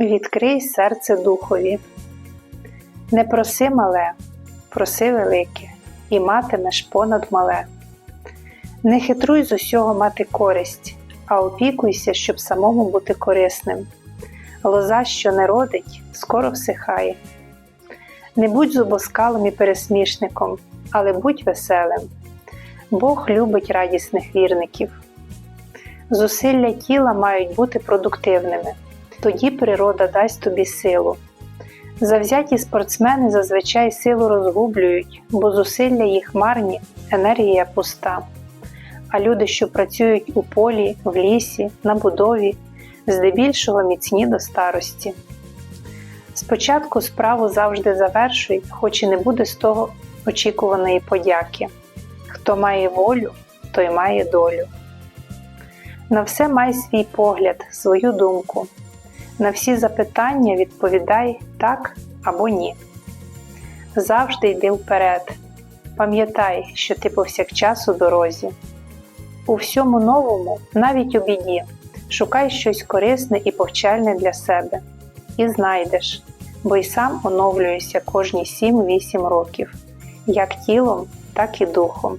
Відкрий серце духові. Не проси мале, проси велике, і матимеш понад мале. Не хитруй з усього мати користь, а опікуйся, щоб самому бути корисним. Лоза, що не родить, скоро всихає. Не будь зубоскалом і пересмішником, але будь веселим. Бог любить радісних вірників. Зусилля тіла мають бути продуктивними, тоді природа дасть тобі силу. Завзяті спортсмени зазвичай силу розгублюють, бо зусилля їх марні, енергія пуста. А люди, що працюють у полі, в лісі, на будові, здебільшого міцні до старості. Спочатку справу завжди завершують, хоч і не буде з того очікуваної подяки. Хто має волю, той має долю. На все май свій погляд, свою думку. На всі запитання відповідай так або ні. Завжди йди вперед. Пам'ятай, що ти повсякчас у дорозі. У всьому новому, навіть у біді, шукай щось корисне і повчальне для себе. І знайдеш, бо й сам оновлюєшся кожні 7-8 років, як тілом, так і духом.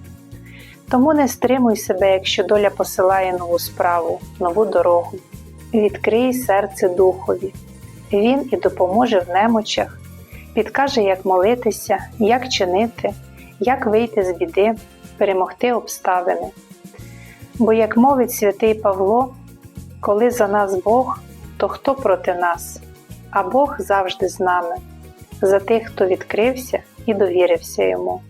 Тому не стримуй себе, якщо доля посилає нову справу, нову дорогу. Відкрий серце духові. Він і допоможе в немочах, підкаже, як молитися, як чинити, як вийти з біди, перемогти обставини. Бо, як мовить святий Павло, коли за нас Бог, то хто проти нас? А Бог завжди з нами, за тих, хто відкрився і довірився йому.